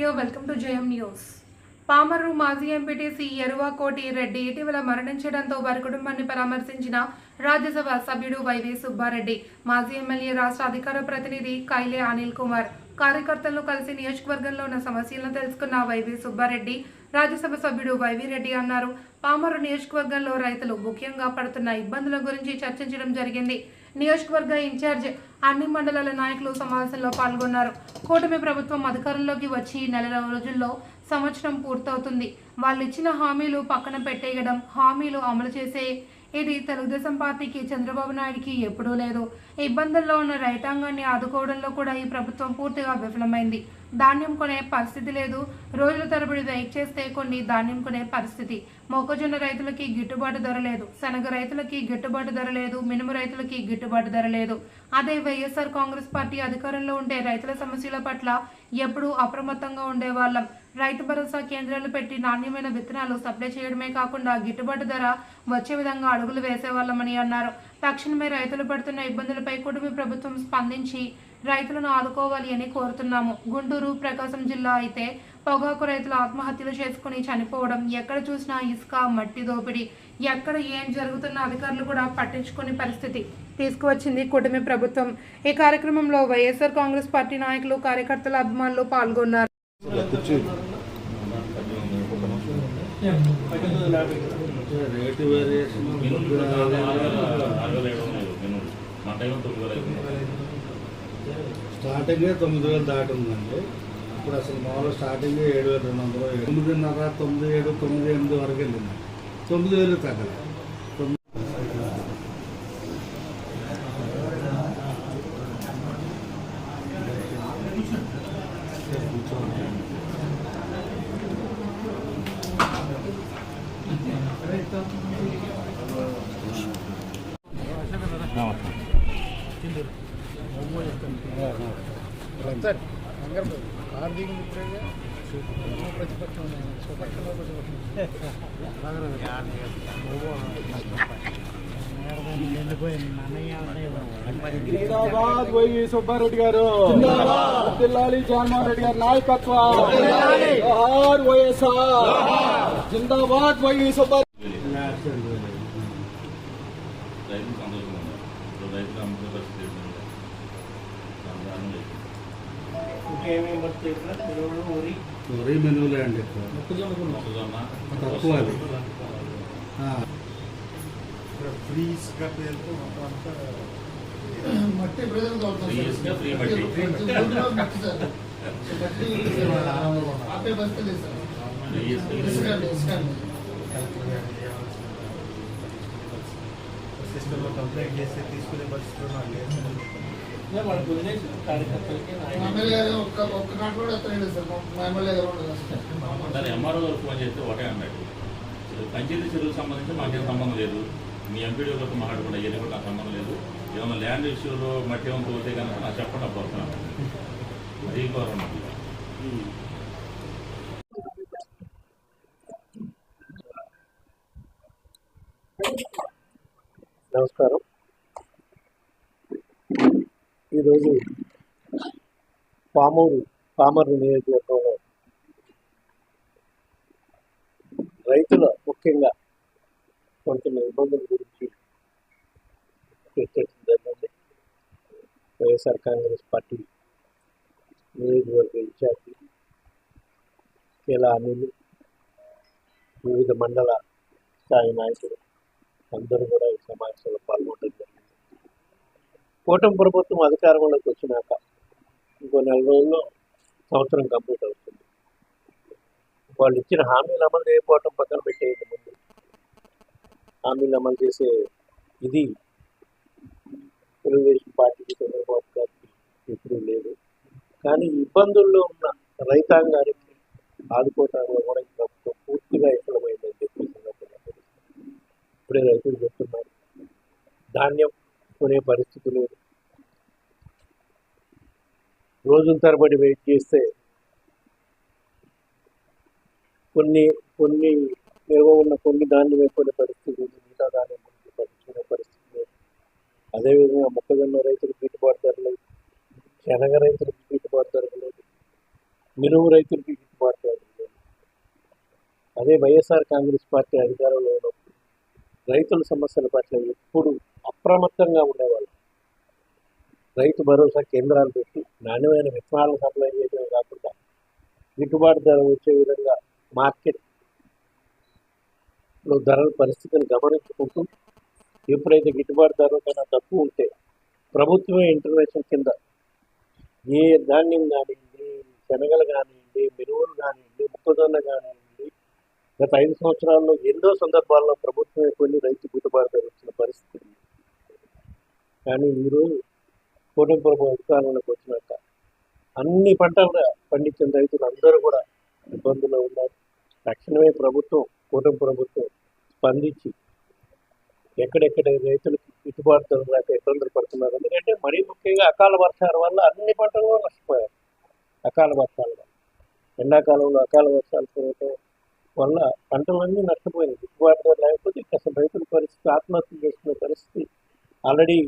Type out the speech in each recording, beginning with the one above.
Priya welcome to Jayam news. Pamarru మాజీ MPTC ఎరువాకోటి Reddy ఇటీవల మరణించడంతో వారి కుటుంబాన్ని పరామర్శించిన రాజ్యసభ సభ్యుడు వైవి సుబ్బారెడ్డి మాజీ ఎమ్మెల్యే రాష్ట్ర అధికార ప్రతినిధి కైలే అనిల్ కుమార్ కార్యకర్తలను కలిసి నియోజకవర్గంలో ఉన్న సమస్యలను తెలుసుకున్న వైవి సుబ్బారెడ్డి రాజ్యసభ సభ్యుడు వైవి రెడ్డి అన్నారు పామర్రు నియోజకవర్గంలో రైతులు ముఖ్యంగా పడుతున్న ఇబ్బందుల గురించి చర్చించడం జరిగింది. నియోజకవర్గ ఇన్ఛార్జ్ అన్ని మండలాల నాయకులు సమావేశంలో పాల్గొన్నారు. కూటమి ప్రభుత్వం అధికారంలోకి వచ్చి నెల రోజుల్లో సంవత్సరం పూర్తవుతుంది. వాళ్ళు ఇచ్చిన హామీలు పక్కన పెట్టేయడం హామీలు అమలు చేసే ఇది తెలుగుదేశం పార్టీకి చంద్రబాబు నాయుడికి ఎప్పుడూ లేదు. ఇబ్బందుల్లో ఉన్న రైతాంగాన్ని ఆదుకోవడంలో కూడా ఈ ప్రభుత్వం పూర్తిగా విఫలమైంది. ధాన్యం కొనే పరిస్థితి లేదు. రోజుల తరబడి వెయిట్ చేస్తే కొన్ని ధాన్యం కొనే పరిస్థితి. మొక్కజొన్న రైతులకి గిట్టుబాటు ధర లేదు. శనగ రైతులకి గిట్టుబాటు ధర లేదు. మినుము రైతులకి గిట్టుబాటు ధర లేదు. అదే వైఎస్ఆర్ కాంగ్రెస్ పార్టీ అధికారంలో ఉండే రైతుల సమస్యల పట్ల ఎప్పుడూ అప్రమత్తంగా ఉండేవాళ్ళం. రైతు భరోసా కేంద్రాలు పెట్టి నాణ్యమైన విత్తనాలు సప్లై చేయడమే కాకుండా గిట్టుబాటు ధర వచ్చే విధంగా అడుగులు వేసేవాళ్ళమని అన్నారు. తక్షణమే రైతులు పడుతున్న ఇబ్బందులపై కుటుంబ ప్రభుత్వం స్పందించి రైతులను ఆదుకోవాలి అని కోరుతున్నాము. గుంటూరు ప్రకాశం జిల్లా అయితే పొగాకు రైతులు ఆత్మహత్యలు చేసుకుని చనిపోవడం ఎక్కడ చూసినా ఇసుక మట్టి దోపిడీ ఎక్కడ ఏం జరుగుతున్న అధికారులు కూడా పట్టించుకునే పరిస్థితి తీసుకువచ్చింది కూటమి ప్రభుత్వం. ఈ కార్యక్రమంలో వైఎస్ఆర్ కాంగ్రెస్ పార్టీ నాయకులు కార్యకర్తల అభిమానులు పాల్గొన్నారు. రేటు వేరియేషన్ స్టార్టింగ్ తొమ్మిది వేలు దాటి ఉందండి ఇప్పుడు అసలు మామూలుగా స్టార్టింగ్ ఏడు వేల రెండు వందలు ఎనిమిదిన్నర తొమ్మిది ఏడు తొమ్మిది ఎనిమిది వరకు వెళ్ళింది. తొమ్మిది వేలు తగ్గలే తొమ్మిది జిందాబాద్ వైవి సుబ్బారెడ్డి గారు జిల్లాలి జగన్మోహన్ రెడ్డి గారి నాయకత్వం జోహార్ వైఎస్ఆర్ జిందాబాద్ వైవి సుబ్బారెడ్డి రైతు సంతోషంగా ఉన్నారు ఇప్పుడు రైతులు అమ్ముకునే పరిస్థితి ఏంటంటే దారుణం లేదు. వరి మెనువులే అండి తక్కువ అది ఫ్రీ ఇసుక, ఫ్రీ మట్టి ఫ్రీ ఇసుక, ఫ్రీ మట్టి. సిస్టంలో కంప్లైంట్ చేస్తే తీసుకునే పరిస్థితులు లేదు. దాని ఎంఆర్ఓ గారు ఫోన్ చేస్తే ఒకటే అన్నాడు. పంచాయతీ చెరువుకు సంబంధించి మాకేం సంబంధం లేదు. మీ ఎంపీడీ గారితో మాట్లాడకుండా ఇవన్నీ కూడా నాకు సంబంధం లేదు. ఏమైనా ల్యాండ్ ఇష్యూలో మట్టి ఏమైనా పోతే కనుక నాకు చెప్పండి అప్పుడు వస్తున్నాను మరీ గౌరవం నమస్కారం. ఈరోజు పామూరు పామర్రు నియోజకవర్గంలో రైతుల ముఖ్యంగా పడుతున్న ఇబ్బందుల గురించి చర్చించడం జరిగింది. వైఎస్ఆర్ కాంగ్రెస్ పార్టీ నియోజకవర్గ ఇన్ఛార్జి కేలా అనిల్ వివిధ మండల స్థాయి నాయకులు అందరూ కూడా ఈ సమావేశంలో పాల్గొనడం జరిగింది. కూటమి ప్రభుత్వం అధికారంలోకి వచ్చినాక ఇంకో నెల రోజుల్లో సంవత్సరం కంప్లీట్ అవుతుంది. వాళ్ళు ఇచ్చిన హామీలు అమలు చేయకపోవటం పక్కన పెట్టేయటం ముందు. హామీలు అమలు చేసే ఇది తెలుగుదేశం పార్టీకి చంద్రబాబు గారికి ఎప్పుడూ లేదు. కానీ ఇబ్బందుల్లో ఉన్న రైతాంగానికి ఆదుకోవటంలో కూడా ఈ ప్రభుత్వం పూర్తిగా విఫలమైందని చెప్పి సందర్భంగా తెలుస్తుంది. ఇప్పుడే రైతులు చెప్తున్నారు. ధాన్యం కొనే పరిస్థితి లేదు. రోజుల తరబడి వెయిట్ చేస్తే కొన్ని కొన్ని ఏవో ఉన్న కొన్ని ధాన్యం వేసుకునే పరిస్థితి ఉంది. మిగతా దాన్ని పట్టించుకునే పరిస్థితి లేదు. అదేవిధంగా మొక్కజొన్న రైతులకు గిట్టుబాటు ధర లేదు. శనగ రైతులకు గిట్టుబాటు ధర లేదు. మినుము రైతులకి గిట్టుబాటు ధర లేదు. అదే వైఎస్ఆర్ కాంగ్రెస్ పార్టీ అధికారంలో ఉన్నప్పుడు రైతుల సమస్యల పట్ల ఎప్పుడు అప్రమత్తంగా ఉండేవాళ్ళు రైతు భరోసా కేంద్రాలు పెట్టి నాణ్యమైన విత్తనాలను సప్లై చేయడమే కాకుండా గిట్టుబాటు ధర వచ్చే విధంగా మార్కెట్లో ధరల పరిస్థితిని గమనించుకుంటూ ఎప్పుడైతే గిట్టుబాటు ధర కన్నా తక్కువ ఉంటే ప్రభుత్వమే ఇంటర్వెన్షన్ కింద ఏ ధాన్యం కానివ్వండి శనగలు కానివ్వండి మినువులు కానివ్వండి మొక్కజొన్న కానివ్వండి గత ఐదు సంవత్సరాల్లో ఎన్నో సందర్భాల్లో ప్రభుత్వమే కొన్ని రైతు గిట్టుబాటు ధర వచ్చిన పరిస్థితి ఉంది. కానీ ఈరోజు కూటమి ప్రభుత్వం అధికారంలోకి వచ్చినాక అన్ని పంటలు పండించిన రైతులు అందరూ కూడా ఇబ్బందుల్లో ఉన్నారు. తక్షణమే ప్రభుత్వం కూటమి ప్రభుత్వం స్పందించి ఎక్కడెక్కడ రైతులకు గిట్టుబాటు ధర రాక ఇబ్బందులు పడుతున్నారు. ఎందుకంటే మరీ ముఖ్యంగా అకాల వర్షాల వల్ల అన్ని పంటలు కూడా నష్టపోయారు. అకాల వర్షాల వల్ల. ఎండాకాలంలో అకాల వర్షాలు కురవటం వల్ల పంటలన్నీ నష్టపోయినాయి గిట్టుబాటు ధర లేకపోతే అసలు రైతుల పరిస్థితి ఆత్మహత్య చేసుకునే పరిస్థితి ఆల్రెడీ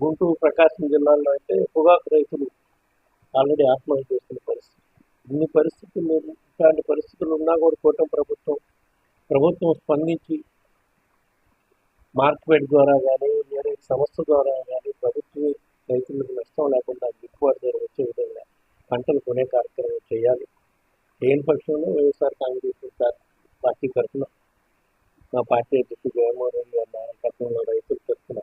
గుంటూరు ప్రకాశం జిల్లాలో అయితే పొగాకు రైతులు ఆల్రెడీ ఆత్మహత్య చేస్తున్న పరిస్థితి. ఇన్ని పరిస్థితులు ఇట్లాంటి పరిస్థితులు ఉన్నా కూడా కూటమి ప్రభుత్వం ప్రభుత్వం స్పందించి మార్కెట్ ద్వారా కానీ వేరే సంస్థ ద్వారా కానీ ప్రభుత్వమే రైతులకు నష్టం లేకుండా గిట్టుబాటు ధర వచ్చే విధంగా పంటలు కొనే కార్యక్రమం చేయాలి. లేని పక్షంలో వైఎస్ఆర్ కాంగ్రెస్ పార్టీ తరఫున మా పార్టీ అధ్యక్షుడు జగన్మోహన్ రెడ్డి గారి నాయకత్వంలో రైతుల తరఫున